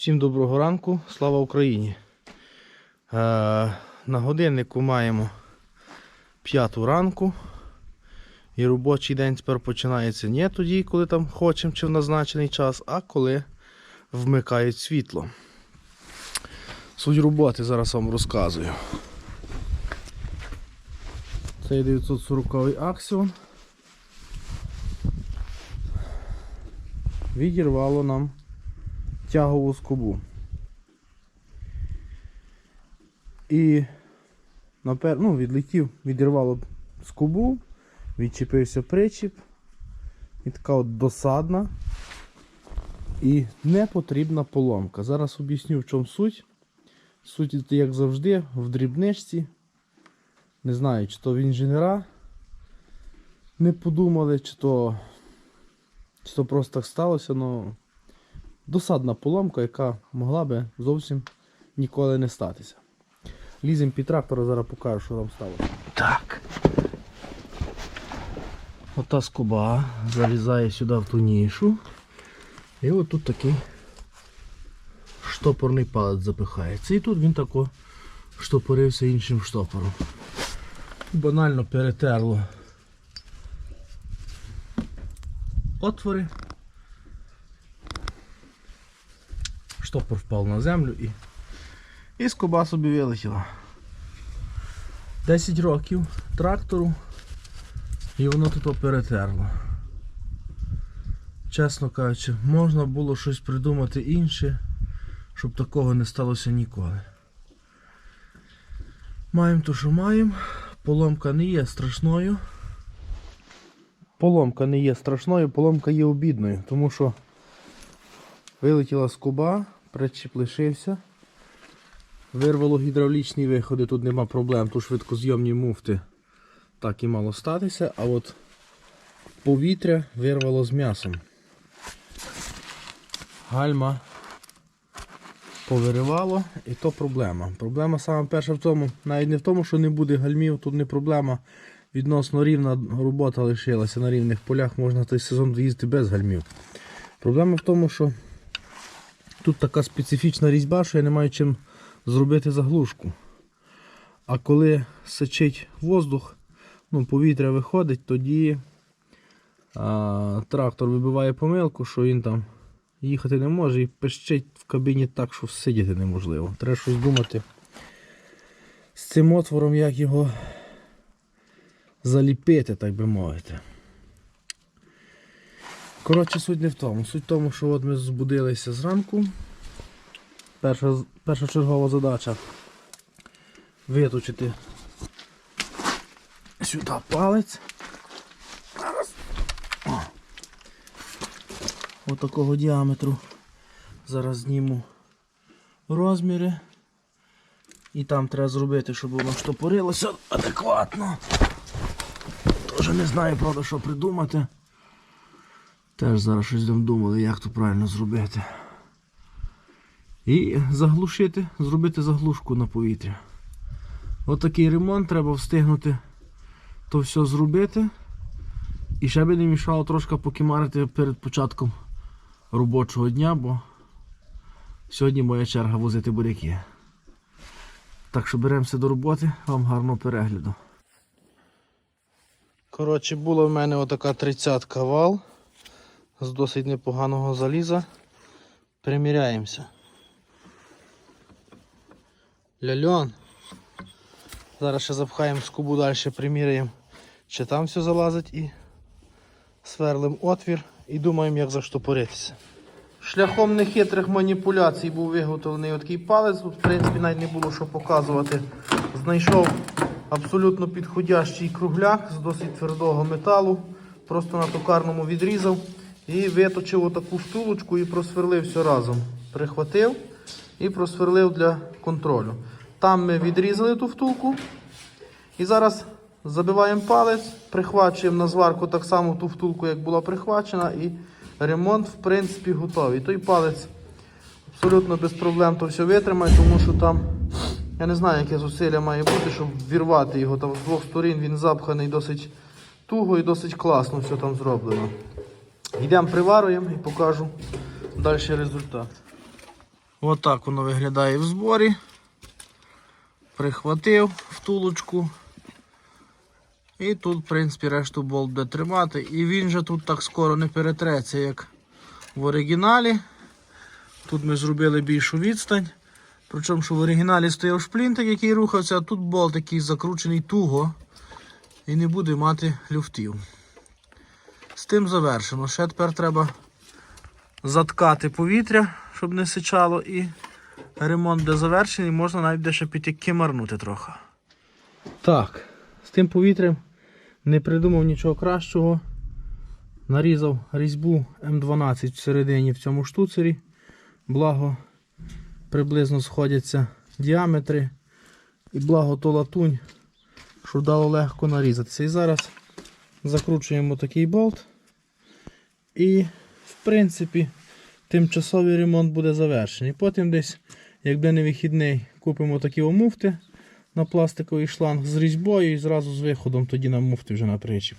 Всім доброго ранку, слава Україні. Е, на годиннику маємо п'яту ранку. І робочий день тепер починається не тоді, коли там хочемо чи в назначений час, а коли вмикають світло. Суть роботи зараз вам розказую. Це 940 аксіон. Відірвало нам тягову скобу. І напер... ну, відлетів, відірвало скобу, відчепився причіп. І така от досадна і непотрібна поломка. Зараз об'ясню в чому суть. Суть, як завжди, в дрібничці. Не знаю, чи то в інженера не подумали, чи то, чи то просто так сталося, але досадна поломка, яка могла би зовсім ніколи не статися. Лізем під трактора, зараз покажу, що там сталося. Так. Ота скоба залізає сюди в ту нішу. І от тут такий штопорний палець запихається. І тут він тако штопорився іншим штопором. Банально перетерло отвори. Штопор впав на землю і, і скоба собі вилетіла. 10 років трактору і воно тут перетерло. Чесно кажучи, можна було щось придумати інше, щоб такого не сталося ніколи. Маємо то, що маємо. Поломка не є страшною. Поломка не є страшною, поломка є обідною, тому що вилетіла скоба, причіп лишився. Вирвало гідравлічні виходи, тут нема проблем, тут швидкозйомні муфти так і мало статися, а от повітря вирвало з м'ясом. Гальма повиривало і то проблема. Проблема саме перша в тому, навіть не в тому, що не буде гальмів, тут не проблема. Відносно рівна робота лишилася на рівних полях, можна той сезон їздити без гальмів. Проблема в тому, що тут така специфічна різьба, що я не маю чим зробити заглушку. А коли сичить воздух, ну, повітря виходить, тоді а, трактор вибиває помилку, що він там їхати не може і пищить в кабіні так, що сидіти неможливо. Треба щось думати з цим отвором, як його заліпити, так би мовити. Коротше, суть не в тому. Суть в тому, що от ми збудилися зранку. Перша, перша чергова задача виточити сюди палець. Зараз. О. Отакого діаметру. Зараз зніму розміри. І там треба зробити, щоб воно штопорилося адекватно. Тоже не знаю, правда, що придумати. Теж зараз щось там думали, як то правильно зробити. І заглушити, зробити заглушку на повітря. Отакий ремонт, треба встигнути то все зробити. І ще би не мішало трошки покимарити перед початком робочого дня, бо сьогодні моя черга возити буряки. Так що беремося до роботи, вам гарного перегляду. Коротше, була в мене отака 30 вал з досить непоганого заліза. Приміряємося. Ляльон. Зараз ще запхаємо скобу далі, приміряємо, чи там все залазить і сверлим отвір і думаємо, як заштопоритися. Шляхом нехитрих маніпуляцій був виготовлений такий палець. Тут, в принципі, навіть не було що показувати. Знайшов абсолютно підходящий кругляк з досить твердого металу. Просто на токарному відрізав і виточив отаку втулочку і просверлив все разом. Прихватив і просверлив для контролю. Там ми відрізали ту втулку. І зараз забиваємо палець, прихвачуємо на зварку так само ту втулку, як була прихвачена, і ремонт, в принципі, готовий. Той палець абсолютно без проблем то все витримає, тому що там, я не знаю, яке зусилля має бути, щоб вірвати його. Там з двох сторін він запханий досить туго і досить класно все там зроблено. Йдемо приварюємо і покажу далі результат. Отак воно виглядає в зборі. Прихватив втулочку. І тут, в принципі, решту болт буде тримати. І він же тут так скоро не перетреться, як в оригіналі. Тут ми зробили більшу відстань. Причому, що в оригіналі стояв шплінтик, який рухався, а тут болт який закручений туго і не буде мати люфтів. Тим завершено. Ще тепер треба заткати повітря, щоб не сичало, і ремонт буде завершений, можна навіть де ще піти кимарнути трохи. Так, з тим повітрям не придумав нічого кращого. Нарізав різьбу М12 всередині в цьому штуцері. Благо приблизно сходяться діаметри. І благо то латунь, що дало легко нарізатися. І зараз закручуємо такий болт. І, в принципі, тимчасовий ремонт буде завершений. Потім десь, як буде не вихідний, купимо такі омуфти на пластиковий шланг з різьбою і зразу з виходом тоді на муфти вже на причіп.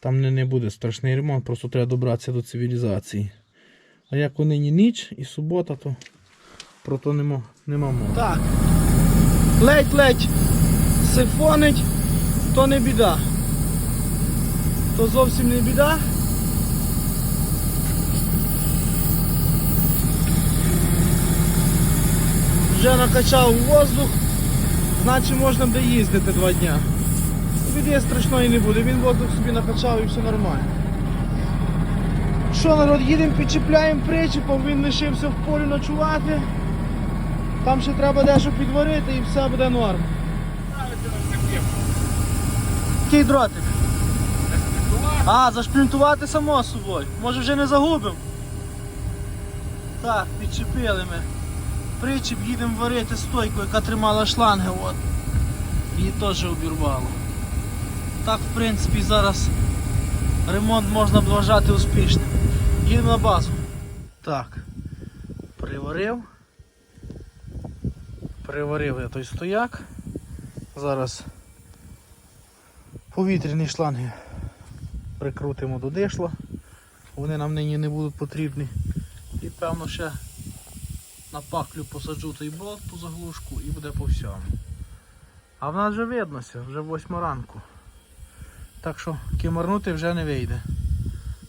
Там не, не буде страшний ремонт, просто треба добратися до цивілізації. А як у нині ніч і субота, то про то нема, нема мови. Так. Ледь-ледь сифонить, то не біда. То зовсім не біда. Вже накачав воздух, значить можна буде їздити два дня. Біди страшної не буде, він воздух собі накачав і все нормально. Що, народ, їдемо, підчіпляємо причіпом, він лишився в полі ночувати. Там ще треба дещо підварити і все буде норм. Який дротик? А, зашплінтувати само собою. Може вже не загубимо. Так, підчепили ми. Причіп їдемо варити стойку, яка тримала шланги. От. Її теж обірвало. Так, в принципі, зараз ремонт можна вважати успішним. Їдемо на базу. Так, приварив. Приварив я той стояк. Зараз повітряні шланги прикрутимо до дишла. Вони нам нині не будуть потрібні. І певно ще на паклю посаджу той болт по заглушку і буде по всьому. А в нас вже виднося, вже восьма ранку. Так що кимарнути вже не вийде.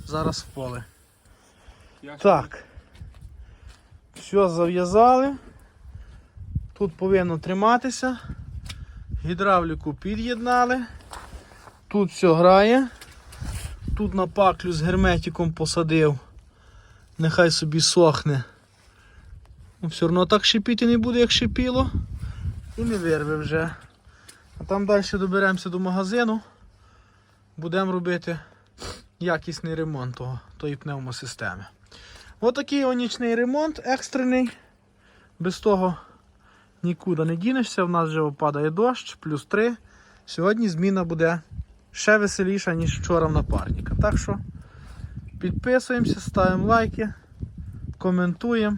Зараз в поле. Так. Все зав'язали. Тут повинно триматися. Гідравліку під'єднали. Тут все грає. Тут на паклю з герметиком посадив. Нехай собі сохне. Все одно так шипіти не буде, як шипіло. І не вирве вже. А там далі доберемося до магазину. Будемо робити якісний ремонт того, тої пневмосистеми. Отакий онічний ремонт, екстрений. Без того нікуди не дінешся. В нас вже опадає дощ, плюс 3. Сьогодні зміна буде ще веселіша, ніж вчора в напарника. Так що підписуємося, ставимо лайки, коментуємо.